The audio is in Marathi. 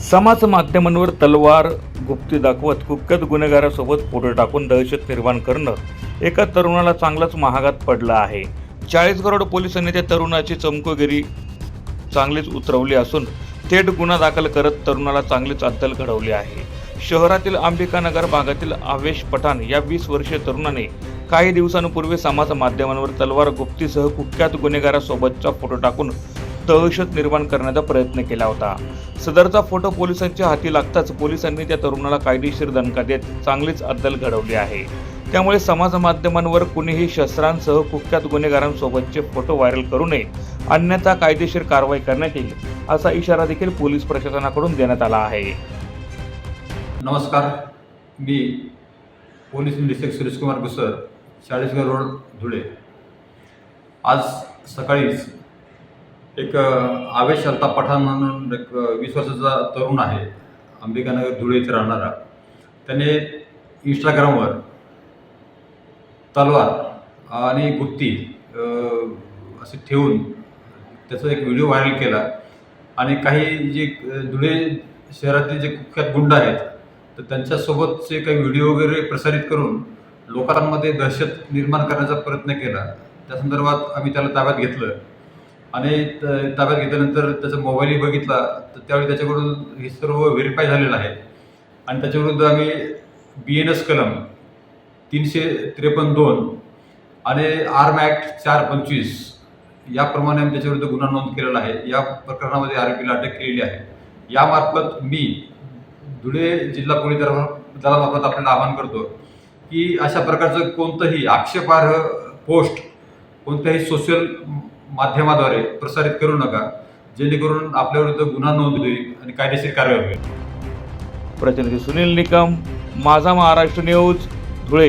समाज माध्यमांवर तलवार गुप्ती दाखवत कुख्यात गुन्हेगारासोबत फोटो टाकून दहशत निर्माण करणं एका तरुणाला चांगलाच महागात पडलं आहे. चाळीस करोड पोलिसांनी त्या तरुणाची चमकोगिरी चांगलीच उतरवली असून थेट गुन्हा दाखल करत तरुणाला चांगलीच अद्दल घडवली आहे. शहरातील अंबिकानगर भागातील आवेश पठाण या वीस वर्षीय तरुणाने काही दिवसांपूर्वी समाज माध्यमांवर तलवार गुप्तीसह कुख्यात गुन्हेगारासोबतचा फोटो टाकून दहशत निर्माण करण्याचा प्रयत्न केला होता. सदरचा फोटो पोलिसांच्या हाती लागताच पोलिसांनी त्या तरुणाला कायदेशीर दणका देत चांगलीच अद्दल घडवली आहे. त्यामुळे समाज माध्यमांवर कुणीही शस्त्रांसह कुख्यात गुन्हेगारांसोबतचे फोटो व्हायरल करू नये अन्यथा कायदेशीर कारवाई करण्यात येईल असा इशारा देखील पोलीस प्रशासनाकडून देण्यात आला आहे. नमस्कार. मी पोलीस निरीक्षक सुरेशकुमार गुसर चाळीसगाव रोड धुळे. आज सकाळीच एक आवेश अल्ता पठाण म्हणून एक वीस वर्षाचा तरुण आहे. अंबिकानगर धुळे इथे राहणारा. त्याने इंस्टाग्रामवर तलवार आणि गुत्ती असे ठेवून त्याचा एक व्हिडिओ व्हायरल केला आणि काही जे धुळे शहरातील जे कुख्यात गुंड आहेत तर त्यांच्यासोबतचे काही व्हिडिओ वगैरे प्रसारित करून लोकांमध्ये दहशत निर्माण करण्याचा प्रयत्न केला. त्या संदर्भात आम्ही त्याला ताब्यात घेतलं. आणि त- ताब्यात घेतल्यानंतर त्याचा मोबाईलही बघितला तर त्यावेळी त्याच्याकडून हे सर्व व्हेरीफाय झालेलं आहे. आणि त्याच्याविरुद्ध आम्ही बी एन एस कलम तीनशे त्रेपन्न दोन आणि आर्म ॲक्ट चार पंचवीस याप्रमाणे आम्ही त्याच्याविरुद्ध गुन्हा नोंद केलेला आहे. या प्रकरणामध्ये आरोपीला अटक केलेली आहे. यामार्फत मी धुळे जिल्हा पोलीस दला दलामार्फत आपल्याला आवाहन करतो की अशा प्रकारचं कोणतंही आक्षेपार्ह पोस्ट कोणत्याही सोशल माध्यमाद्वारे प्रसारित करू नका जेणेकरून आपल्याविरुद्ध गुन्हा नोंद होईल आणि कायदेशीर कारवाई होईल. प्रतिनिधी सुनील निकम माझा महाराष्ट्र न्यूज धुळे.